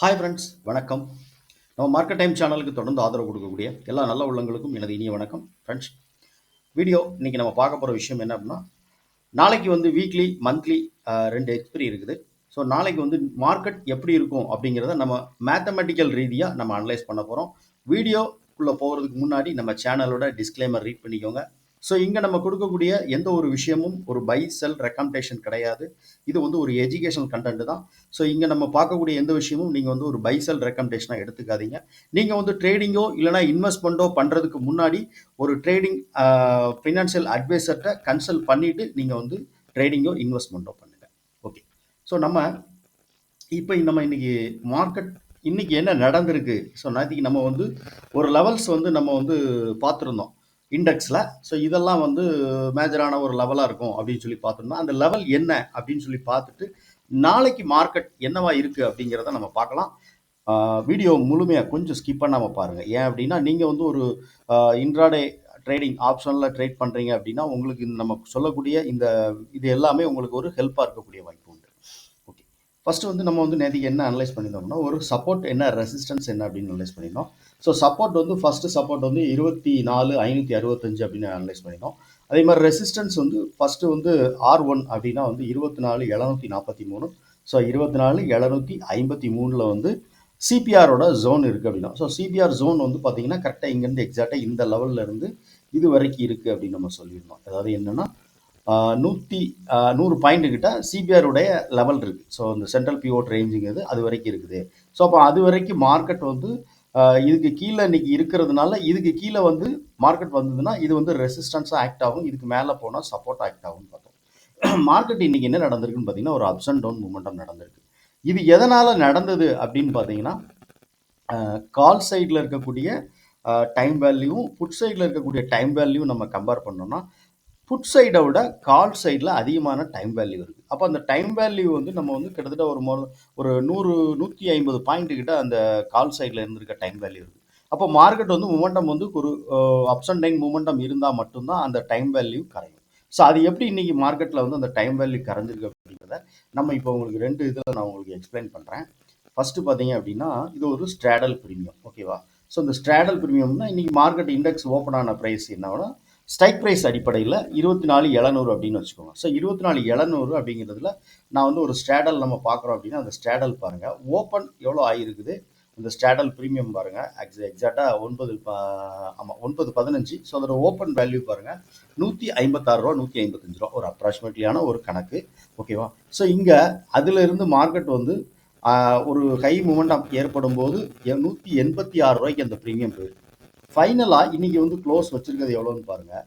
Hi friends வணக்கம். நம்ம market time சேனலுக்கு தொடர்ந்து ஆதரவு கொடுக்கக்கூடிய எல்லா நல்ல உள்ளங்களுக்கும் எனது இனிய வணக்கம். ஃப்ரெண்ட்ஸ் வீடியோ இன்றைக்கி நம்ம பார்க்க போகிற விஷயம் என்ன அப்படின்னா நாளைக்கு வந்து வீக்லி மந்த்லி ரெண்டு எக்ஸ்பிரி இருக்குது. ஸோ நாளைக்கு வந்து மார்க்கெட் எப்படி இருக்கும் அப்படிங்கிறத நம்ம மேத்தமெட்டிக்கல் ரீதியாக நம்ம அனலைஸ் பண்ண போகிறோம் வீடியோக்குள்ளே போகிறதுக்கு முன்னாடி நம்ம சேனலோட டிஸ்க்ளைமர் ரீட் பண்ணிக்கோங்க. ஸோ இங்கே நம்ம கொடுக்கக்கூடிய எந்த ஒரு விஷயமும் ஒரு பை செல் ரெக்கமெண்டேஷன் கிடையாது. இது வந்து ஒரு எஜுகேஷனல் கண்டென்ட் தான். ஸோ இங்கே நம்ம பார்க்கக்கூடிய எந்த விஷயமும் நீங்கள் வந்து ஒரு பை செல் ரெக்கமெண்டேஷனாக எடுத்துக்காதீங்க. நீங்கள் வந்து ட்ரேடிங்கோ இல்லைனா இன்வெஸ்ட்மெண்ட்டோ பண்ணுறதுக்கு முன்னாடி ஒரு ட்ரேடிங் ஃபினான்ஷியல் அட்வைசர்கிட்ட கன்சல்ட் பண்ணிவிட்டு நீங்கள் வந்து ட்ரேடிங்கோ இன்வெஸ்ட்மெண்ட்டோ பண்ணுங்கள் ஓகே ஸோ நம்ம இப்போ நம்ம இன்றைக்கி மார்க்கெட் இன்றைக்கி என்ன நடந்திருக்கு? ஸோ நேற்றுக்கு நம்ம வந்து ஒரு லெவல்ஸ் வந்து நம்ம வந்து பார்த்துருந்தோம். இண்டெக்ஸில். ஸோ இதெல்லாம் வந்து மேஜரான ஒரு லெவலாக இருக்கும் அப்படின்னு சொல்லி பார்த்தோம்னா அந்த லெவல் என்ன அப்படின்னு சொல்லி பார்த்துட்டு நாளைக்கு மார்க்கெட் என்னவா இருக்குது அப்படிங்கிறத நம்ம பார்க்கலாம். வீடியோ முழுமையாக கொஞ்சம் ஸ்கிப் பண்ணாமல் பாருங்கள் ஏன் அப்படின்னா நீங்கள் வந்து ஒரு இன்ட்ராடே ட்ரேடிங் ஆப்ஷனில் ட்ரேட் பண்ணுறீங்க அப்படின்னா உங்களுக்கு நம்ம சொல்லக்கூடிய இந்த இது எல்லாமே உங்களுக்கு ஒரு ஹெல்ப்பாக இருக்கக்கூடிய வாய்ப்பு ஃபஸ்ட்டு வந்து நம்ம வந்து நேற்றுக்கு என்ன அனலைஸ் பண்ணியிருந்தோம்னா ஒரு சப்போர்ட் என்ன ரெசிஸ்டன்ஸ் என்ன அப்படின்னு அனலைஸ் பண்ணியிருந்தோம். ஸோ சப்போர்ட் வந்து ஃபஸ்ட்டு சப்போர்ட் வந்து இருபத்தி நாலு ஐநூற்றி அறுபத்தஞ்சு அப்படின்னு அனலைஸ் பண்ணியிருந்தோம். அதே மாதிரி ரெசிஸ்டன்ஸ் வந்து ஃபஸ்ட்டு வந்து ஆர் ஒன் அப்படின்னா வந்து இருபத்தி நாலு எழுநூற்றி நாற்பத்தி மூணு. ஸோ இருபத்தி நாலு எழுநூற்றி ஐம்பத்தி மூணில் வந்து சிபிஆரோட ஜோன் இருக்குது அப்படின்னா. ஸோ சிபிஆர் ஜோன் வந்து பார்த்தீங்கன்னா கரெக்டாக இங்கேருந்து எக்ஸாக்டாக இந்த லெவலில் இருந்து இது வரைக்கும் இருக்குது அப்படின்னு நம்ம சொல்லியிருந்தோம். அதாவது என்னென்னா நூற்றி நூறு பாயிண்ட் கிட்ட சிபிஆருடைய லெவல் இருக்குது ஸோ இந்த சென்ட்ரல் பிஓட் ரேஞ்சுங்கிறது அது வரைக்கும் இருக்குது. ஸோ அப்போ அது வரைக்கும் மார்க்கெட் வந்து இதுக்கு கீழே இன்னைக்கு இருக்கிறதுனால இதுக்கு கீழே வந்து மார்க்கெட் வந்ததுன்னா இது வந்து ரெசிஸ்டன்ஸாக ஆக்ட் ஆகும். இதுக்கு மேலே போனால் சப்போர்ட் ஆக்ட் ஆகும்னு பார்த்தோம். மார்க்கெட் இன்னைக்கு என்ன நடந்திருக்குன்னு பார்த்தீங்கன்னா ஒரு அப்ஸ் அண்ட் டவுன் மூமெண்டம் நடந்திருக்கு. இது எதனால் நடந்தது அப்படின்னு பார்த்தீங்கன்னா கால் சைடில் இருக்கக்கூடிய டைம் வேல்யூவும் புட் சைடில் இருக்கக்கூடிய டைம் வேல்யூ நம்ம கம்பேர் பண்ணோம்னா புட் சைடை விட கால் சைடில் அதிகமான டைம் வேல்யூ இருக்குது அப்போ அந்த டைம் வேல்யூ வந்து நம்ம வந்து கிட்டத்தட்ட ஒரு மொ ஒரு நூறு நூற்றி ஐம்பது பாயிண்ட் கிட்ட அந்த கால் சைடில் இருந்திருக்க டைம் வேல்யூ இருக்குது அப்போ மார்க்கெட் வந்து மூமெண்டம் வந்து ஒரு அப்ஸ் அண்ட் டைம் மூமெண்டம் இருந்தால் மட்டும்தான் அந்த டைம் வேல்யூ கரையும். ஸோ அது எப்படி இன்றைக்கி மார்க்கெட்டில் வந்து அந்த டைம் வேல்யூ கரைஞ்சிருக்கு அப்படிங்கிறத நம்ம இப்போ உங்களுக்கு ரெண்டு இதில் நான் உங்களுக்கு எக்ஸ்பிளைன் பண்ணுறேன் ஃபஸ்ட்டு பார்த்தீங்க அப்படின்னா இது ஒரு ஸ்ட்ராடல் ப்ரீமியம் ஓகேவா ஸோ இந்த ஸ்ட்ராடல் ப்ரீமியம்னா இன்றைக்கி மார்க்கெட் இண்டெக்ஸ் ஓப்பன் ஆன ப்ரைஸ் என்னன்னா ஸ்ட்ரைக் ப்ரைஸ் அடிப்படையில் இருபத்தி நாலு எழுநூறு அப்படின்னு வச்சுக்கோங்க. ஸோ இருபத்தி நாலு எழுநூறு அப்படிங்கிறதுல நான் வந்து ஒரு ஸ்ட்ராடல் நம்ம பார்க்குறோம் அப்படின்னா அந்த ஸ்ட்ராடல் பாருங்கள் ஓப்பன் எவ்வளோ ஆகிருக்குது இந்த ஸ்ட்ராடல் ப்ரீமியம் பாருங்கள் எக்ஸ் எக்ஸாக்டாக ஒன்பது ஆமாம் ஒன்பது பதினஞ்சு. ஸோ அதோட ஓப்பன் வேல்யூ பாருங்கள் நூற்றி ஐம்பத்தாறு ரூபா நூற்றி ஐம்பத்தஞ்சு ரூபா. ஒரு அப்ராக்சிமேட்லியான ஒரு கணக்கு. ஓகேவா ஸோ இங்கே அதிலிருந்து மார்க்கெட் வந்து ஒரு ஹை மூமெண்டம் ஏற்படும் போது நூற்றி எண்பத்தி ஆறு ரூபாய்க்கு அந்த ப்ரீமியம் போயிருக்கு. ஃபைனலாக இன்றைக்கி வந்து க்ளோஸ் வச்சுருக்கிறது எவ்வளோன்னு பாருங்கள்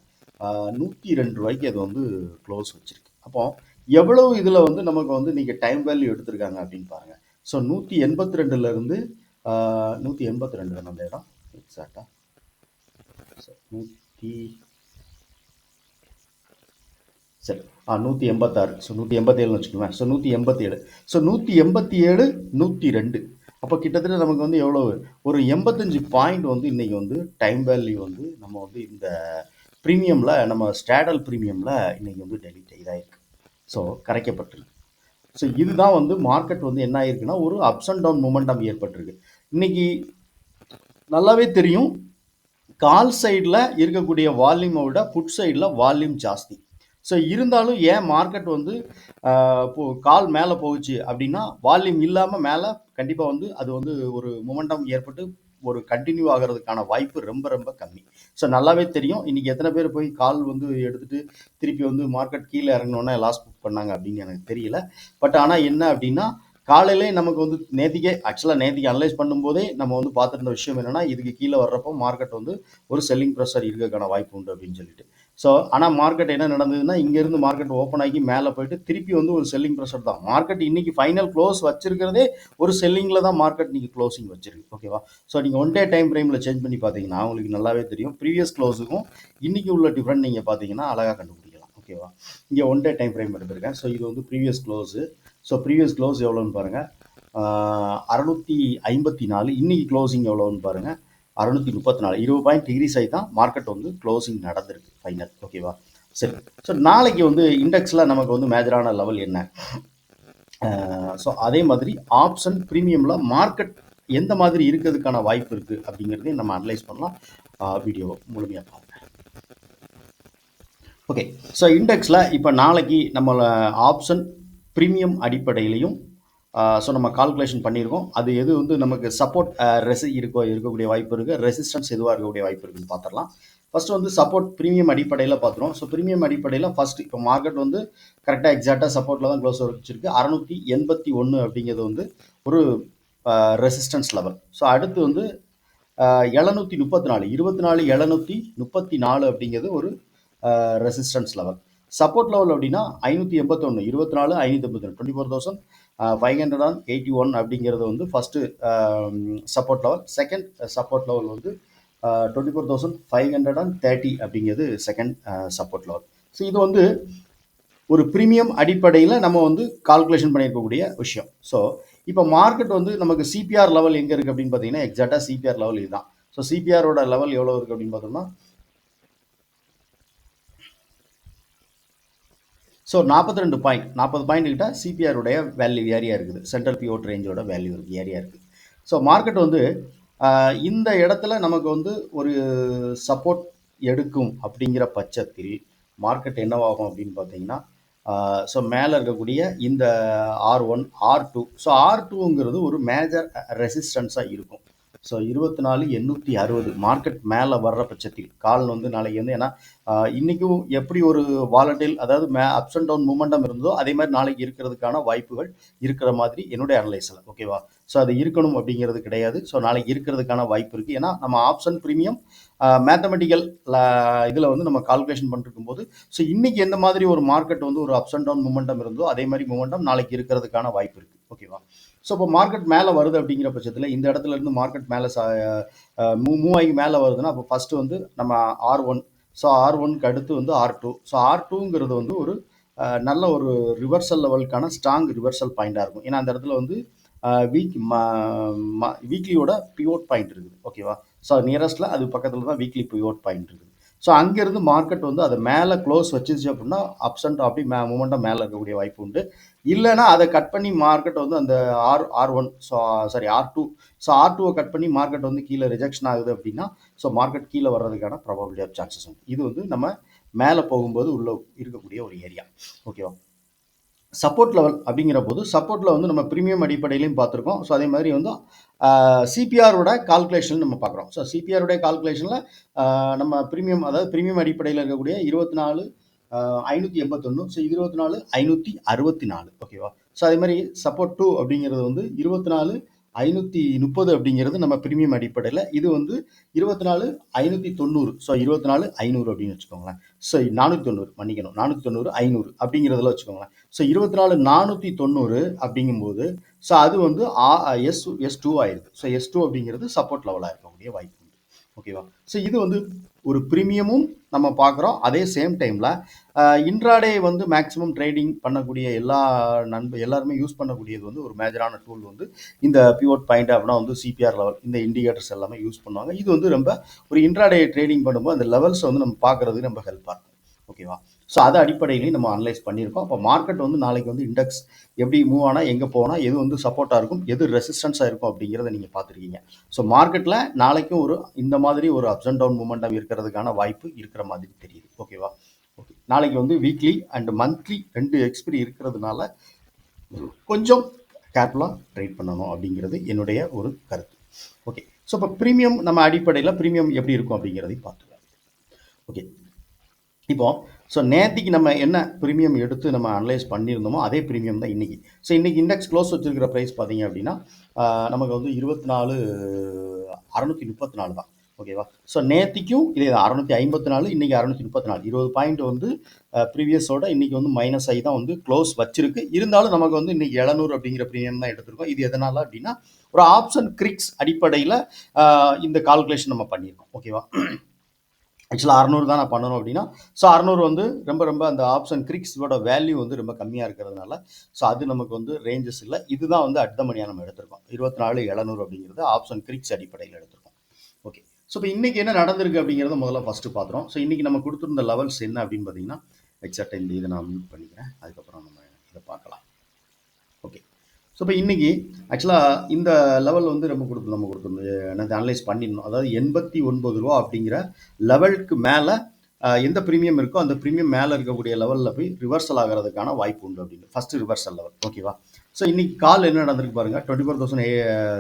நூற்றி ரெண்டு ரூபாய்க்கு அது வந்து க்ளோஸ் வச்சுருக்கு. அப்போ எவ்வளவு இதில் வந்து நமக்கு வந்து இன்றைக்கி டைம் வேல்யூ எடுத்திருக்காங்க அப்படின்னு பாருங்கள் ஸோ நூற்றி எண்பத்தி ரெண்டுலேருந்து நூற்றி எண்பத்தி ரெண்டு அந்த இடம் எக்ஸாக்டாக நூற்றி சரி. ஆ நூற்றி எண்பத்தாறு. ஸோ நூற்றி எண்பத்தேழுன்னு வச்சுக்கோங்களேன். ஸோ நூற்றி எண்பத்தேழு. ஸோ நூற்றி எண்பத்தி ஏழு நூற்றி ரெண்டு. அப்போ கிட்டத்தட்ட நமக்கு வந்து எவ்வளோ ஒரு எண்பத்தஞ்சு பாயிண்ட் வந்து இன்றைக்கி வந்து டைம் வேல்யூ வந்து நம்ம வந்து இந்த ப்ரீமியமில் நம்ம ஸ்டாடல் ப்ரீமியமில் இன்றைக்கி வந்து டெலிட் இதாகிருக்கு ஸோ கரைக்கப்பட்டிருக்கு. ஸோ இதுதான் வந்து மார்க்கெட் வந்து என்ன ஆயிருக்குன்னா ஒரு அப்ஸ் அண்ட் டவுன் மூமெண்டம் ஏற்பட்டிருக்கு. இன்றைக்கி நல்லாவே தெரியும் கால் சைடில் இருக்கக்கூடிய வால்யூமை விட புட் சைடில் வால்யூம் ஜாஸ்தி. ஸோ இருந்தாலும் ஏன் மார்க்கெட் வந்து கால் மேலே போச்சு அப்படின்னா வால்யூம் இல்லாமல் மேலே கண்டிப்பாக வந்து அது வந்து ஒரு மொமெண்டம் ஏற்பட்டு ஒரு கண்டினியூ ஆகிறதுக்கான வாய்ப்பு ரொம்ப ரொம்ப கம்மி. ஸோ நல்லாவே தெரியும். இன்றைக்கி எத்தனை பேர் போய் கால் வந்து எடுத்துகிட்டு திருப்பி வந்து மார்க்கெட் கீழே இறங்கினோன்னே லாஸ் புக் பண்ணாங்க அப்படின்னு எனக்கு தெரியல. பட் ஆனால் என்ன அப்படின்னா காலையிலே நமக்கு வந்து நேத்திக்கே ஆக்சுவலாக நேத்திக்கு அனலைஸ் பண்ணும்போதே நம்ம வந்து பார்த்துருந்த விஷயம் என்னென்னா இதுக்கு கீழே வர்றப்போ மார்க்கெட் வந்து ஒரு செல்லிங் ப்ரெஷர் இருக்கிறதுக்கான வாய்ப்பு உண்டு அப்படின்னு சொல்லிட்டு. ஸோ ஆனால் மார்க்கெட் என்ன நடந்ததுன்னா இங்கேருந்து மார்க்கெட் ஓப்பன் ஆகி மேலே போயிட்டு திருப்பி வந்து ஒரு செல்லிங் ப்ரெஷர் தான். மார்க்கெட் இன்றைக்கி ஃபைனல் க்ளோஸ் வச்சிருக்கிறதே ஒரு செல்லிங்கில் தான் மார்க்கெட் நீங்கள் க்ளோசிங் வச்சிருக்கு. ஓகேவா ஸோ நீங்கள் ஒன் டே டைம் ஃப்ரேமில் சேஞ்ச் பண்ணி பார்த்தீங்கன்னா உங்களுக்கு நல்லாவே தெரியும். ப்ரீவியஸ் க்ளோஸுக்கும் இன்றைக்கி உள்ள டிஃப்ரெண்ட் நீங்கள் பார்த்தீங்கன்னா அழகாக கண்டுபிடிக்கலாம். ஓகேவா இங்கே ஒன் டே டைம் ஃப்ரேம் எடுத்திருக்கேன். ஸோ இது வந்து previous close so previous close எவ்வளோன்னு பாருங்கள் அறநூற்றி ஐம்பத்தி நாலு. இன்றைக்கி க்ளோசிங் எவ்வளோன்னு பாருங்கள் அறநூற்றி முப்பத்தி நாலு. இருபது பாயிண்ட் டிகிரிஸ் ஆகி தான் மார்க்கெட் வந்து க்ளோசிங் நடந்திருக்கு ஃபைனல் ஓகேவா சரி. ஸோ நாளைக்கு வந்து இண்டெக்ஸில் நமக்கு வந்து மேஜரான லெவல் என்ன? ஸோ அதே மாதிரி ஆப்ஷன் ப்ரீமியமில் மார்க்கெட் எந்த மாதிரி இருக்கிறதுக்கான வாய்ப்பு இருக்குது அப்படிங்கிறதையும் நம்ம அனலைஸ் பண்ணலாம். வீடியோ முழுமையாக பாருங்கள் ஓகே ஸோ இண்டெக்ஸில் இப்போ நாளைக்கு நம்ம ஆப்ஷன் ப்ரீமியம் அடிப்படையிலையும் ஸோ நம்ம கால்குலேஷன் பண்ணியிருக்கோம். அது எது வந்து நமக்கு சப்போர்ட் ரெசி இருக்கோ இருக்கக்கூடிய வாய்ப்பு இருக்குது ரெசிஸ்டன்ஸ் எதுவாக இருக்கக்கூடிய வாய்ப்பு இருக்குன்னு பார்த்துடலாம் ஃபஸ்ட்டு வந்து சப்போர்ட் ப்ரீமியம் அடிப்படையில் பார்த்துருவோம் ஸோ ப்ரீமியம் அடிப்படையில் ஃபஸ்ட்டு இப்போ மார்க்கெட் வந்து கரெக்டாக எக்ஸாக்டாக சப்போர்ட்டில் தான் க்ளோஸ் வச்சிருக்கு. அறநூற்றி எண்பத்தி ஒன்று அப்படிங்கிறது வந்து ஒரு ரெசிஸ்டன்ஸ் லெவல் ஸோ அடுத்து வந்து எழுநூற்றி முப்பத்தி நாலு இருபத்தி நாலு எழுநூற்றி முப்பத்தி நாலு அப்படிங்கிறது ஒரு ரெசிஸ்டன்ஸ் லெவல் சப்போர்ட் லெவல் அப்படின்னா ஐநூற்றி எண்பத்தொன்று இருபத்தி நாலு ஐநூற்றி எண்பத்தொன்று twenty four thousand five hundred and eighty one அப்படிங்கிறது வந்து first support level second support level வந்து twenty four thousand five hundred and thirty அப்படிங்கிறது செகண்ட் சப்போர்ட் லெவல் ஸோ இது வந்து ஒரு ப்ரீமியம் அடிப்படையில் நம்ம வந்து கால்குலேஷன் பண்ணியிருக்கக்கூடிய விஷயம். ஸோ இப்போ மார்க்கெட் வந்து நமக்கு சிபிஆர் லெவல் எங்கே இருக்குது அப்படின்னு பார்த்தீங்கன்னா எக்ஸாக்டாக சிபிஆர் லெவல் இதுதான். ஸோ சிபிஆரோட லெவல் எவ்வளோ இருக்குது அப்படின்னு பார்த்தோம்னா ஸோ நாற்பத்தி ரெண்டு பாயிண்ட் நாற்பது பாயிண்ட் கிட்ட சிபிஆருடைய வேல்யூ ஏரியா இருக்குது. சென்ட்ரல் பிஓட் ரேஞ்சோட வேல்யூ இருக்குது ஏரியா இருக்குது ஸோ மார்க்கெட் வந்து இந்த இடத்துல நமக்கு வந்து ஒரு சப்போர்ட் எடுக்கும் அப்படிங்கிற பட்சத்தில் மார்க்கெட் என்னவாகும் அப்படின்னு பார்த்தீங்கன்னா ஸோ மேலே இருக்கக்கூடிய இந்த R one R two so R டூங்கிறது ஒரு மேஜர் ரெசிஸ்டன்ஸாக இருக்கும். ஸோ இருபத்தி நாலு எண்ணூற்றி அறுபது மார்க்கெட் மேலே வர்ற பட்சத்தில் கால் வந்து நாளைக்கு வந்து ஏன்னா இன்றைக்கும் எப்படி ஒரு வாலண்டில் அதாவது மே அப்ஸ் அண்ட் டவுன் மூமெண்டம் இருந்ததோ அதே மாதிரி நாளைக்கு இருக்கிறதுக்கான வாய்ப்புகள் இருக்கிற மாதிரி என்னுடைய அனலைஸில் ஓகேவா ஸோ அது இருக்கணும் அப்படிங்கிறது கிடையாது. ஸோ நாளைக்கு இருக்கிறதுக்கான வாய்ப்பு இருக்குது ஏன்னா நம்ம ஆப்ஷன் ப்ரீமியம் மேத்தமெட்டிக்கல் இதில் வந்து நம்ம கால்குலேஷன் பண்ணிருக்கும் போது ஸோ இன்றைக்கி எந்த மாதிரி ஒரு மார்க்கெட் வந்து ஒரு அப்ஸ் அண்ட் டவுன் மூமெண்டம் இருந்தோ அதே மாதிரி மூமெண்டம் நாளைக்கு இருக்கிறதுக்கான வாய்ப்பு இருக்குது ஓகேவா ஸோ இப்போ மார்க்கெட் மேலே வருது அப்படிங்கிற பட்சத்தில் இந்த இடத்துல இருந்து மார்க்கெட் மேலே மூ ஆகி மேலே வருதுன்னா அப்போ ஃபஸ்ட்டு வந்து நம்ம ஆர் ஒன் ஸோ ஆர் ஒன்க்கு அடுத்து வந்து ஆர் டூ ஸோ ஆர் டூங்கிறது வந்து ஒரு நல்ல ஒரு ரிவர்சல் லெவலுக்கான ஸ்ட்ராங் ரிவர்சல் பாயிண்டாக இருக்கும். ஏன்னா அந்த இடத்துல வந்து வீக் வீக்லியோட பிவோட் பாயிண்ட் இருக்குது. ஓகேவா ஸோ நியரஸ்ட்டில் அது பக்கத்தில் தான் வீக்லி பிவோட் பாயிண்ட் இருக்குது. ஸோ அங்கேருந்து மார்க்கெட் வந்து அதை மேலே க்ளோஸ் வச்சிருச்சு அப்படின்னா அப்ஸ் அண்ட் அப்படி மே மூமெண்ட்டாக மேலே இருக்கக்கூடிய வாய்ப்பு உண்டு. இல்லைன்னா அதை கட் பண்ணி மார்க்கெட் வந்து அந்த R R one so sorry R two so R டூவை கட் பண்ணி மார்க்கெட் வந்து கீழே ரிஜெக்ஷன் ஆகுது அப்படின்னா ஸோ மார்க்கெட் கீழே வர்றதுக்கான ப்ராபபிலிட்டி ஆஃப் சான்சஸ் உண்டு. இது வந்து நம்ம மேலே போகும்போது உள்ள இருக்கக்கூடிய ஒரு ஏரியா ஓகேவா சப்போர்ட் லெவல் அப்படிங்கிற போது சப்போர்ட்டில் வந்து நம்ம ப்ரீமியம் அடிப்படையிலையும் பார்த்துருக்கோம். ஸோ அதே மாதிரி வந்து சிபிஆரோட கால்குலேஷன் நம்ம பார்க்குறோம். ஸோ சிபிஆருடைய கால்குலேஷனில் நம்ம ப்ரீமியம் அதாவது ப்ரீமியம் அடிப்படையில் இருக்கக்கூடிய இருபத்தி நாலு ஐநூற்றி எண்பத்தொன்று ஸோ இருபத்தி நாலு ஐநூற்றி அறுபத்தி நாலு ஓகேவா ஸோ அதே மாதிரி சப்போர்ட் டூ அப்படிங்கிறது வந்து இருபத்தி நாலு ஐநூற்றி முப்பது அப்படிங்கிறது நம்ம ப்ரீமியம் அடிப்படையில். இது வந்து இருபத்தி நாலு ஐநூற்றி தொண்ணூறு. ஸோ இருபத்தி நாலு ஐநூறு அப்படின்னு வச்சுக்கோங்களேன். ஸோ நானூற்றி தொண்ணூறு மன்னிக்கணும். நானூற்றி தொண்ணூறு ஐநூறு அப்படிங்கிறதுல வச்சுக்கோங்களேன். ஸோ இருபத்தி நாலு நானூற்றி தொண்ணூறு அப்படிங்கும்போது ஸோ அது வந்து எஸ் எஸ் டூ ஆயிடுது ஸோ எஸ் டூ அப்படிங்கிறது சப்போர்ட் லெவலாக இருக்கக்கூடிய வாய்ப்பு உண்டு. ஓகேவா ஸோ இது வந்து ஒரு ப்ரீமியமும் நம்ம பார்க்குறோம். அதே சேம் டைமில் இன்ட்ராடே வந்து மேக்ஸிமம் ட்ரேடிங் பண்ணக்கூடிய எல்லா நண்ப எல்லாருமே யூஸ் பண்ணக்கூடியது வந்து ஒரு மேஜரான டூல் வந்து இந்த பிவோட் பாயிண்ட் அப்படின்னா வந்து சிபிஆர் லெவல் இந்த இண்டிகேட்டர்ஸ் எல்லாமே யூஸ் பண்ணுவாங்க. இது வந்து ரொம்ப ஒரு இன்ட்ராடே ட்ரேடிங் பண்ணும்போது அந்த லெவல்ஸை வந்து நம்ம பார்க்குறதுக்கு ரொம்ப ஹெல்ப்பாக இருக்கும் ஓகேவா ஸோ அது அடிப்படையிலையும் நம்ம அனலைஸ் பண்ணியிருக்கோம். அப்போ மார்க்கெட் வந்து நாளைக்கு வந்து இண்டெக்ஸ் எப்படி மூவ் ஆனால் எங்கே போனால் எது வந்து சப்போர்ட்டாக இருக்கும் எது ரெசிஸ்டன்ஸாக இருக்கும் அப்படிங்கிறத நீங்கள் பார்த்துருக்கீங்க. ஸோ மார்க்கெட்டில் நாளைக்கும் ஒரு இந்த மாதிரி ஒரு அப்ஸ் அண்ட் டவுன் மூமெண்டம் இருக்கிறதுக்கான வாய்ப்பு இருக்கிற மாதிரி தெரியுது. ஓகேவா ஓகே நாளைக்கு வந்து வீக்லி அண்ட் மந்த்லி ரெண்டு எக்ஸ்பிரி இருக்கிறதுனால கொஞ்சம் கேர்ஃபுல்லாக ட்ரேட் பண்ணணும் அப்படிங்கிறது என்னுடைய ஒரு கருத்து. ஓகே ஸோ இப்போ ப்ரீமியம் நம்ம அடிப்படையில் ப்ரீமியம் எப்படி இருக்கும் அப்படிங்கிறதையும் பார்த்துக்கலாம். ஓகே இப்போ ஸோ நேற்றுக்கு நம்ம என்ன ப்ரீமியம் எடுத்து நம்ம அனலைஸ் பண்ணியிருந்தோமோ அதே ப்ரீமியம் தான் இன்றைக்கி ஸோ இன்றைக்கி இண்டெக்ஸ் க்ளோஸ் வச்சுருக்கிற ப்ரைஸ் பார்த்தீங்க அப்படின்னா நமக்கு வந்து இருபத்தி நாலு அறநூற்றி முப்பத்தி நாலு தான் ஓகேவா ஸோ நேற்றுக்கும் இதே தான் அறநூற்றி ஐம்பத்தி நாலு இன்றைக்கி அறநூற்றி முப்பத்தி நாலு இருபது பாயிண்ட் வந்து ப்ரீவியஸோட இன்றைக்கி வந்து மைனஸ் ஆகி தான் வந்து க்ளோஸ் வச்சிருக்கு. இருந்தாலும் நமக்கு வந்து இன்றைக்கி எழுநூறு அப்படிங்கிற ப்ரீமியம் தான் எடுத்திருக்கோம். இது எதனால் அப்படின்னா ஒரு ஆப்ஷன் கிரிக்ஸ் அடிப்படையில் இந்த கால்குலேஷன் நம்ம பண்ணியிருக்கோம். ஓகேவா ஆக்சுவலாக அறநூறு தான் நான் பண்ணணும் அப்படின்னா ஸோ அறநூறு வந்து ரொம்ப ரொம்ப அந்த ஆப்ஷன் கிரிக்ஸோட வேல்யூ வந்து ரொம்ப கம்மியாக இருக்கிறதுனால ஸோ அது நமக்கு வந்து ரேஞ்சஸ் இல்லை. இதுதான் வந்து அடுத்த மணியாக நம்ம எடுத்திருக்கோம். இருபத்தி நாலு எழுநூறு அப்படிங்கிறது ஆப்ஷன் கிரிக்ஸ் அடிப்படையில் எடுத்திருக்கோம். ஓகே ஸோ இப்போ இன்றைக்கி என்ன நடந்திருக்கு அப்படிங்கிறத முதல்ல ஃபஸ்ட்டு பார்த்துரும் ஸோ இன்றைக்கி நம்ம கொடுத்துருந்த லெவல்ஸ் என்ன அப்படின்னு பார்த்தீங்கன்னா எக்ஸாக்டாக இந்த இதை நான் மியூட் பண்ணிக்கிறேன். அதுக்கப்புறம் நம்ம இதை பார்க்கலாம். ஸோ இப்போ இன்றைக்கி ஆக்சுவலாக இந்த லெவல் வந்து நம்ம கொடுத்து நம்ம கொடுத்துருந்தோம் எனக்கு அனலைஸ் பண்ணிடணும். அதாவது எண்பத்தி ஒன்பது ரூபா அப்படிங்கிற லெவலுக்கு மேலே எந்த ப்ரீமியம் இருக்கோ அந்த ப்ரீமியம் மேலே இருக்கக்கூடிய லெவலில் போய் ரிவர்சல் ஆகிறதுக்கான வாய்ப்பு உண்டு அப்படின்னு. ஃபஸ்ட்டு ரிவர்சல் லெவல் ஓகேவா ஸோ இன்றைக்கி கால் என்ன நடந்திருக்கு பாருங்கள் twenty four thousand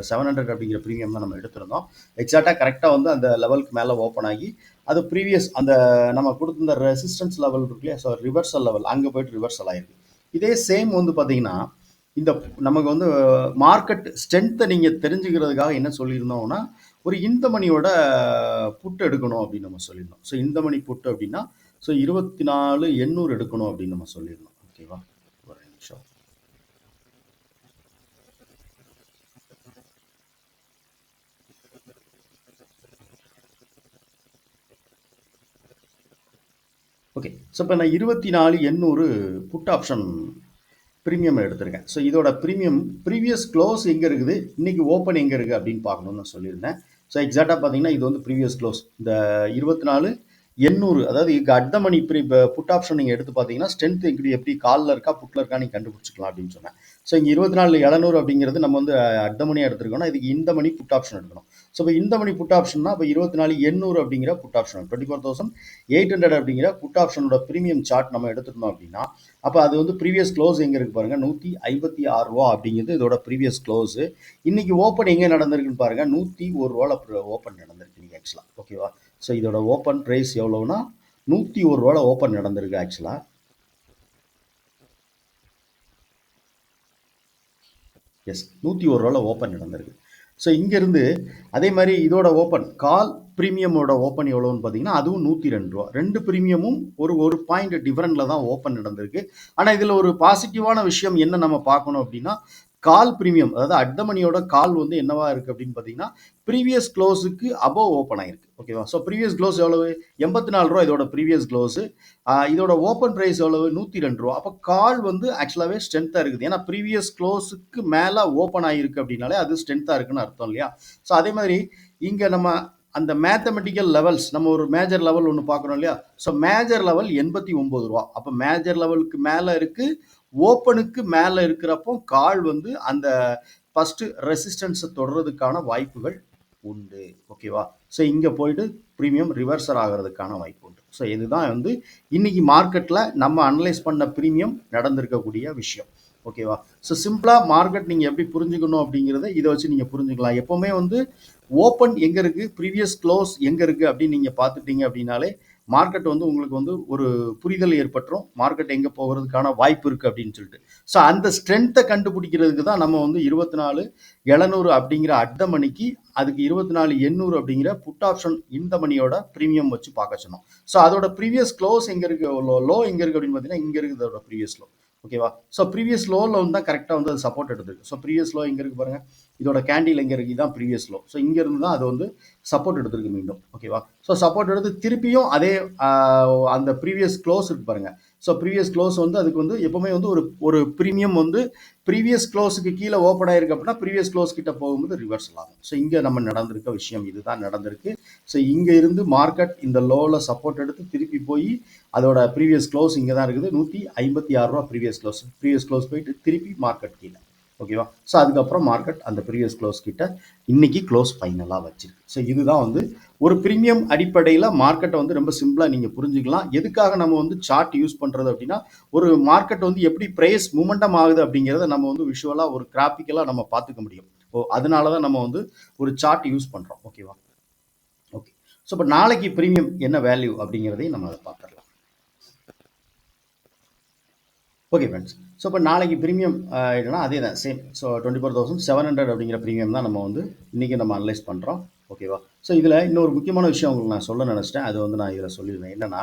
seven hundred அப்படிங்கிற ப்ரீமியம் தான் நம்ம எடுத்திருந்தோம். எக்ஸாக்டாக கரெக்டாக வந்து அந்த லெவலுக்கு மேலே ஓப்பன் ஆகி அது ப்ரீவியஸ் அந்த நம்ம கொடுத்துருந்த ரெசிஸ்டன்ஸ் லெவல் இருக்கு இல்லையா? ஸோ ரிவர்சல் லெவல் அங்கே போயிட்டு ரிவர்சல் ஆகிருக்கு இதே சேம் வந்து பார்த்தீங்கன்னா இந்த நமக்கு வந்து மார்க்கெட் ஸ்ட்ரென்த்தை நீங்கள் தெரிஞ்சுக்கிறதுக்காக என்ன சொல்லியிருந்தோம்னா ஒரு இந்த மணியோட புட்டு எடுக்கணும் அப்படின்னு நம்ம சொல்லியிருந்தோம். ஸோ இந்த மணி புட்டு அப்படின்னா ஸோ இருபத்தி நாலு எண்ணூறு எடுக்கணும் அப்படின்னு நம்ம சொல்லியிருந்தோம். ஓகேவா ஒரு நிமிஷம். ஓகே ஸோ இப்போ நான் இருபத்தி நாலு எண்ணூறு புட் ஆப்ஷன் ப்ரீமியம் எடுத்திருக்கேன். ஸோ இதோட ப்ரீமியம் ப்ரீவியஸ் க்ளோஸ் எங்கே இருக்குது? இன்றைக்கி ஓப்பன் எங்கே இருக்குது அப்படின்னு பார்க்கணுன்னு நான் சொல்லியிருந்தேன். ஸோ எக்ஸாக்டாக பார்த்தீங்கன்னா இது வந்து ப்ரீவியஸ் க்ளோஸ் இந்த இருபத்தி நாலு எண்ணூறு. அதாவது இங்கே அட் மணி இப்போ புட் ஆப்ஷன் நீங்கள் எடுத்து பார்த்தீங்கன்னா ஸ்ட்ரென்த் இப்படி எப்படி காலில் இருக்கா புட்டில் இருக்கா நீங்கள் கண்டுபிடிச்சிக்கலாம் அப்படின்னு சொன்னேன். ஸோ இங்கே இருபத்தி நாலு எழுநூறு அப்படிங்கிறது நம்ம வந்து அட் மணியாக எடுத்துருக்கோம்னா இதுக்கு இந்த மணி புட் ஆப்ஷன் எடுக்கணும். ஸோ இப்போ இந்த மணி புட் ஆப்ஷன்னா இப்போ இருபத்தி நாலு எண்ணூறு அப்படிங்கிற put option twenty four thousand eight hundred அப்படிங்கிற புட் ஆப்ஷனோட ப்ரீமியம் சார்ட் நம்ம எடுத்துருந்தோம் அப்படின்னா அப்போ அது வந்து ப்ரீவியஸ் க்ளோஸ் எங்கே இருக்குது பாருங்கள் நூற்றி ஐம்பத்தி ஆறு ரூபா அப்படிங்கிறது இதோட ப்ரீவியஸ் க்ளோஸு இன்றைக்கி ஓப்பன் எங்கே நடந்திருக்குன்னு பாருங்கள் நூற்றி ஒரு ரூபாவில் ஓப்பன் நடந்திருக்கு நீங்கள் ஆக்சுவலாக ஓகேவா ஸோ இதோட ஓப்பன் ப்ரைஸ் எவ்வளோன்னா நூற்றி ஒரு ரூபால ஓப்பன் நடந்திருக்கு ஆக்சுவலாக எஸ் நூற்றி ஒரு ரூபால ஓப்பன் நடந்திருக்கு. ஸோ இங்கேருந்து அதே மாதிரி இதோட ஓப்பன் கால் ப்ரீமியமோட ஓப்பன் எவ்வளோன்னு பார்த்தீங்கன்னா அதுவும் நூற்றி ரெண்டு ரூபா. ரெண்டு ப்ரீமியமும் ஒரு ஒரு பாயிண்ட் டிஃப்ரெண்டில் தான் ஓப்பன் நடந்திருக்கு. ஆனால் இதில் ஒரு பாசிட்டிவான விஷயம் என்ன நம்ம பார்க்கணும் அப்படின்னா கால் ப்ரீமியம் அதாவது அட்டமணியோட கால் வந்து என்னவா இருக்குது அப்படின்னு பார்த்தீங்கன்னா ப்ரீவியஸ் க்ளோஸுக்கு அபோவ் ஓப்பன் ஆயிருக்கு. ஓகேவா ஸோ ப்ரீவியஸ் க்ளோஸ் எவ்வளவு? எண்பத்தி நாலு ரூபா இதோட ப்ரீவியஸ் க்ளோஸு இதோட ஓப்பன் ப்ரைஸ் எவ்வளவு? நூற்றி ரெண்டு ரூபா. அப்போ கால் வந்து ஆக்சுவலாகவே ஸ்ட்ரென்த்தாக இருக்குது. ஏன்னா ப்ரீவியஸ் க்ளோஸுக்கு மேலே ஓப்பன் ஆகிருக்கு அப்படின்னாலே அது ஸ்ட்ரென்த்தாக இருக்குன்னு அர்த்தம் இல்லையா? ஸோ அதே மாதிரி இங்கே நம்ம அந்த மேத்தமெட்டிக்கல் லெவல்ஸ் நம்ம ஒரு மேஜர் லெவல் ஒன்று பார்க்குறோம் இல்லையா? ஸோ மேஜர் லெவல் எண்பத்தி ஒம்பது ரூபா. அப்போ மேஜர் லெவலுக்கு மேலே இருக்குது ஓப்பனுக்கு மேலே இருக்கிறப்போ கால் வந்து அந்த ஃபஸ்ட்டு ரெசிஸ்டன்ஸை தொடர்றதுக்கான வாய்ப்புகள் உண்டு. ஓகேவா ஸோ இங்கே போயிட்டு ப்ரீமியம் ரிவர்சர் ஆகிறதுக்கான வாய்ப்பு உண்டு. ஸோ இதுதான் வந்து இன்னைக்கு மார்க்கெட்டில் நம்ம அனலைஸ் பண்ண ப்ரீமியம் நடந்திருக்கக்கூடிய விஷயம். ஓகேவா ஸோ சிம்பிளாக மார்க்கெட் நீங்கள் எப்படி புரிஞ்சுக்கணும் அப்படிங்கிறத இதை வச்சு நீங்கள் புரிஞ்சுக்கலாம். எப்போவுமே வந்து ஓப்பன் எங்கே இருக்குது ப்ரீவியஸ் க்ளோஸ் எங்கே இருக்குது அப்படின்னு நீங்கள் பார்த்துட்டீங்க அப்படின்னாலே மார்க்கெட் வந்து உங்களுக்கு வந்து ஒரு புரிதல் ஏற்பட்டுரும். மார்க்கெட் எங்கே போகிறதுக்கான வாய்ப்பு இருக்குது அப்படின்னு சொல்லிட்டு. ஸோ அந்த ஸ்ட்ரென்த்தை கண்டுபிடிக்கிறதுக்கு தான் நம்ம வந்து இருபத்தி நாலு எழுநூறு அப்படிங்கிற அட்ட மணிக்கு அதுக்கு இருபத்தி நாலு எண்ணூறு அப்படிங்கிற புட் ஆப்ஷன் இந்த மணியோட ப்ரீமியம் வச்சு பார்க்க சொன்னோம். ஸோ அதோட ப்ரீவியஸ் க்ளோஸ் எங்கே இருக்கு? லோ எங்கே இருக்குது அப்படின்னு பார்த்தீங்கன்னா இங்கே இருக்குது அதோட ப்ரீவியஸ் லோ ஓகேவா ஸோ ப்ரீவியஸ் லோவில் வந்து தான் கரெக்டாக வந்து அது சப்போர்ட் எடுத்துருக்கு. ஸோ ப்ரீவியஸ் லோ எங்கே இருக்குது பாருங்கள் இதோட கேண்டில் எங்கே இருக்குது தான் ப்ரீவியஸ் லோ ஸோ இங்கேருந்து தான் அது வந்து சப்போர்ட் எடுத்திருக்கு மீண்டும். ஓகேவா ஸோ சப்போர்ட் எடுத்து திருப்பியும் அதே அந்த ப்ரீவியஸ் க்ளோஸ் இருக்கு பாருங்கள் ஸோ ப்ரீவியஸ் க்ளோஸ் வந்து அதுக்கு வந்து எப்போவுமே வந்து ஒரு ஒரு ப்ரீமியம் வந்து ப்ரீவியஸ் க்ளோஸுக்கு கீழே ஓப்பன் ஆயிருக்கு அப்படின்னா ப்ரீவியஸ் க்ளோஸ் கிட்ட போகும்போது ரிவர்சல் ஆகும். ஸோ இங்கே நம்ம நடந்திருக்க விஷயம் இதுதான் நடந்திருக்கு. ஸோ இங்கே இருந்து மார்க்கெட் இந்த லோவில் சப்போர்ட் எடுத்து திருப்பி போய் அதோட ப்ரீவியஸ் க்ளோஸ் இங்கே தான் இருக்குது. நூற்றி ஐம்பத்தி ஆறு ரூபா ப்ரீவியஸ் க்ளோஸ் ப்ரீவியஸ் க்ளோஸ் போயிட்டு திருப்பி மார்க்கெட் கீழே. ஓகேவா ஸோ அதுக்கப்புறம் மார்க்கெட் அந்த ப்ரீவியஸ் க்ளோஸ் கிட்ட இன்னைக்கு க்ளோஸ் ஃபைனலாக வச்சிருக்கு. ஸோ இதுதான் வந்து ஒரு ப்ரீமியம் அடிப்படையில் மார்க்கெட்டை வந்து ரொம்ப சிம்பிளாக நீங்கள் புரிஞ்சுக்கலாம். எதுக்காக நம்ம வந்து சார்ட் யூஸ் பண்ணுறது அப்படின்னா ஒரு மார்க்கெட் வந்து எப்படி ப்ரைஸ் மூமெண்டம் ஆகுது அப்படிங்கிறத நம்ம வந்து விஷுவலாக ஒரு கிராஃபிக்கலாக நம்ம பார்த்துக்க முடியும். ஓ அதனால தான் நம்ம வந்து ஒரு சார்ட் யூஸ் பண்ணுறோம் ஓகேவா ஓகே ஸோ இப்போ நாளைக்கு ப்ரீமியம் என்ன வேல்யூ அப்படிங்கிறதையும் நம்ம அதை பார்த்துடலாம். ஓகே ஃப்ரெண்ட்ஸ் ஸோ இப்போ நாளைக்கு ப்ரீமியம் என்னன்னா அதே தான் same so twenty four thousand seven hundred அப்படிங்கிற ப்ரீமியம் தான் நம்ம வந்து இன்றைக்கி நம்ம அனலைஸ் பண்ணுறோம் ஓகேவா ஸோ இதில் இன்னொரு முக்கியமான விஷயம் உங்களுக்கு நான் சொல்ல நினச்சிட்டேன். அது வந்து நான் இதில் சொல்லியிருந்தேன் என்னென்னா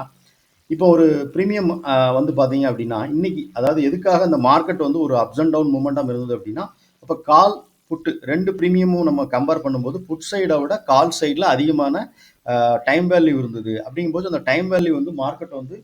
இப்போ ஒரு ப்ரீமியம் வந்து பார்த்தீங்க அப்படின்னா இன்றைக்கி அதாவது எதுக்காக இந்த மார்க்கெட் வந்து ஒரு அப்ஸ் அண்ட் டவுன் மூமெண்ட்டாக இருந்தது அப்படின்னா இப்போ கால் புட்டு ரெண்டு ப்ரீமியமும் நம்ம கம்பேர் பண்ணும்போது புட் சைடை விட கால் சைடில் அதிகமான டைம் வேல்யூ இருந்தது. அப்படிங்கும்போது அந்த டைம் வேல்யூ வந்து மார்க்கெட் வந்து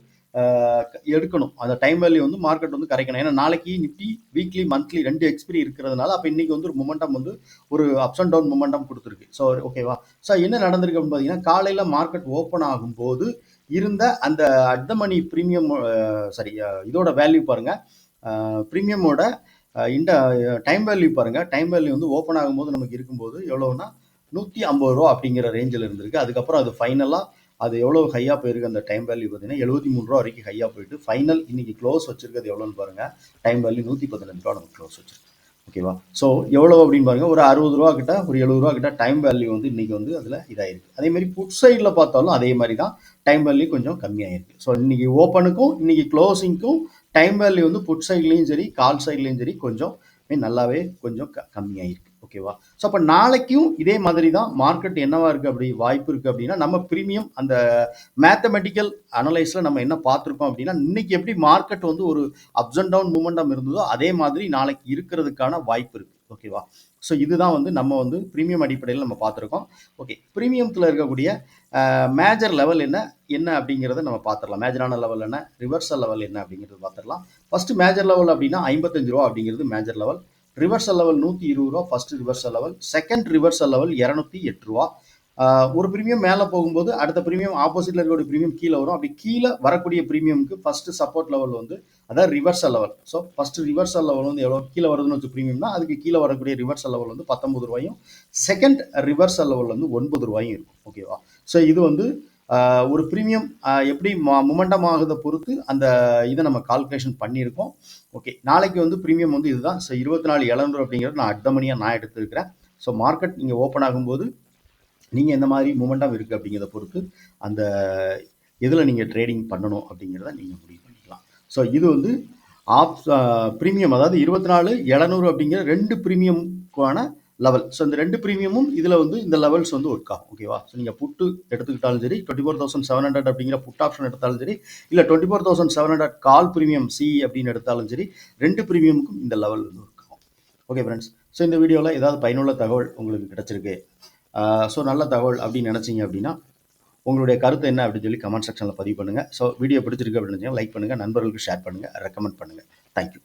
எடுக்கணும். அந்த டைம் வேல்யூ வந்து மார்க்கெட் வந்து கரைக்கணும். ஏன்னா நாளைக்கு நிஃப்டி வீக்லி மந்த்லி ரெண்டு எக்ஸ்பிரி இருக்கிறதுனால அப்போ இன்னைக்கு வந்து ஒரு மொமெண்டம் வந்து ஒரு அப்ஸ் அண்ட் டவுன் மொமெண்டம் கொடுத்துருக்கு. ஸோ ஓகேவா ஸோ என்ன நடந்திருக்கு அப்படின்னு பார்த்தீங்கன்னா காலையில் மார்க்கெட் ஓப்பன் ஆகும்போது இருந்த அந்த அட் மணி ப்ரீமியம் சாரி இதோட வேல்யூ பாருங்கள் ப்ரீமியமோட இந்த டைம் வேல்யூ பாருங்கள் டைம் வேல்யூ வந்து ஓப்பன் ஆகும்போது நமக்கு இருக்கும்போது எவ்வளோன்னா நூற்றி ஐம்பது ரூபா அப்படிங்கிற ரேஞ்சில் இருந்திருக்கு. அதுக்கப்புறம் அது ஃபைனலாக அது எவ்வளோ ஹையாக போயிருக்கு அந்த டைம் வேல்யூ பார்த்தீங்கன்னா எழுபத்தி மூணு ரூபா வரைக்கும் ஹையாக போயிட்டு ஃபைனல் இன்னைக்கு க்ளோஸ் வச்சிருக்கிறது எவ்வளோன்னு பாருங்கள் டைம் வேல்யூ நூற்றி பதினஞ்சு ரூபா நமக்கு க்ளோஸ் வச்சிருக்கு. ஓகேவா ஸோ எவ்வளோ அப்படின்னு பாருங்க ஒரு அறுபது ரூபா கிட்ட ஒரு எழுபது ரூபா கிட்ட டைம் வேல்யூ வந்து இன்றைக்கி வந்து அதில் இதாகிருக்கு அதே மாதிரி புட் சைடில் பார்த்தாலும் அதே மாதிரி தான் டைம் வேல்யூ கொஞ்சம் கம்மியாயிருக்கு. ஸோ இன்றைக்கி ஓப்பனுக்கும் இன்றைக்கி க்ளோசிங்க்கும் டைம் வேல்யூ வந்து புட் சைட்லேயும் சரி கால் சைட்லேயும் சரி கொஞ்சம் நல்லாவே கொஞ்சம் க கம்மியாகிருக்கு ஓகேவா? ஸோ அப்போ நாளைக்கும் இதே மாதிரி தான் மார்க்கெட் என்னவா இருக்குது அப்படி வாய்ப்பு இருக்குது அப்படின்னா நம்ம ப்ரீமியம் அந்த மேத்தமெட்டிக்கல் அனலைஸில் நம்ம என்ன பார்த்துருக்கோம் அப்படின்னா இன்னைக்கு எப்படி மார்க்கெட் வந்து ஒரு அப்ஸ் அண்ட் டவுன் மூமெண்டம் இருந்ததோ அதே மாதிரி நாளைக்கு இருக்கிறதுக்கான வாய்ப்பு இருக்குது ஓகேவா? ஸோ இதுதான் வந்து நம்ம வந்து ப்ரீமியம் அடிப்படையில் நம்ம பார்த்துருக்கோம். ஓகே ப்ரீமியத்தில் இருக்கக்கூடிய மேஜர் லெவல் என்ன என்ன அப்படிங்கிறத நம்ம பார்த்துடலாம் மேஜரான லெவல் என்ன ரிவர்சல் லெவல் என்ன அப்படிங்கிறது பார்த்துடலாம் ஃபஸ்ட்டு மேஜர் லெவல் அப்படின்னா ஐம்பத்தஞ்சு ரூபா அப்படிங்கிறது மேஜர் லெவல் ரிவர்சல் லெவல் நூற்றி இருபது ரூபா first reversal level second reversal level இரநூத்தி எட்டு ரூபா. ஒரு ப்ரீமியம் மேலே போகும்போது அடுத்த ப்ரீமியம் ஆப்போசிட்ல இருக்கக்கூடிய ப்ரீமியம் கீழே வரும். அப்படி கீழே வரக்கூடிய ப்ரீமியமுக்கு ஃபர்ஸ்ட் சப்போர்ட் லெவல் வந்து அதாவது reversal level so first reversal level வந்து எவ்வளோ கீழே வருதுன்னு வச்சு ப்ரீமியம்னா அதுக்கு கீழே வரக்கூடிய ரிவர்சல் லெவல் வந்து பத்தொன்பது ரூபாயும் செகண்ட் ரிவர்சல் லெவல் வந்து ஒன்பது ரூபாயும் இருக்கும். ஓகேவா ஸோ இது வந்து ஒரு ப்ரீமியம் எப்படி மொமெண்டம் ஆகுதை பொறுத்து அந்த இதை நம்ம கால்குலேஷன் பண்ணியிருக்கோம். ஓகே நாளைக்கு வந்து ப்ரீமியம் வந்து இதுதான். ஸோ இருபத்தி நாலு இளநூறு அப்படிங்கிறது நான் அட்டமணியாக நான் எடுத்திருக்கிறேன். ஸோ மார்க்கெட் நீங்கள் ஓப்பன் ஆகும்போது நீங்கள் எந்த மாதிரி மூமெண்டம் இருக்குது அப்படிங்கிறத பொறுத்து அந்த இதில் நீங்கள் ட்ரேடிங் பண்ணணும் அப்படிங்கிறத நீங்கள் முடிவு பண்ணிக்கலாம். ஸோ இது வந்து ஆப் ப்ரீமியம் அதாவது இருபத்தி நாலு எழுநூறு அப்படிங்கிற ரெண்டு ப்ரீமியமுக்கான லெவல் ஸோ இந்த ரெண்டு ப்ரீமியமும் இதில் வந்து இந்த லெவல்ஸ் வந்து ஒர்க் ஆகும். ஓகேவா ஸோ நீங்கள் புட்டு எடுத்துக்கிட்டாலும் சரி twenty four thousand seven hundred அப்படிங்கிற புட் ஆப்ஷன் எடுத்தாலும் சரி இல்லை twenty four thousand seven hundred call premium C அப்படின்னு எடுத்தாலும் சரி ரெண்டு ப்ரீமியமுக்கும் இந்த லெவல் வந்து ஒர்க் ஆகும். ஓகே ஃப்ரெண்ட்ஸ் ஸோ இந்த வீடியோவில் ஏதாவது பயனுள்ள தகவல் உங்களுக்கு கிடச்சிருக்கு. ஸோ நல்ல தகவல் அப்படின்னு நினச்சிங்க அப்படின்னா உங்களுடைய கருத்து என்ன அப்படின்னு சொல்லி கமெண்ட் செக்ஷனில் பதிவு பண்ணுங்கள் ஸோ வீடியோ பிடிச்சிருக்கு அப்படின்னு லைக் பண்ணுங்கள் நண்பர்களுக்கு ஷேர் பண்ணுங்கள் ரெக்கமெண்ட் பண்ணுங்கள் தேங்க்யூ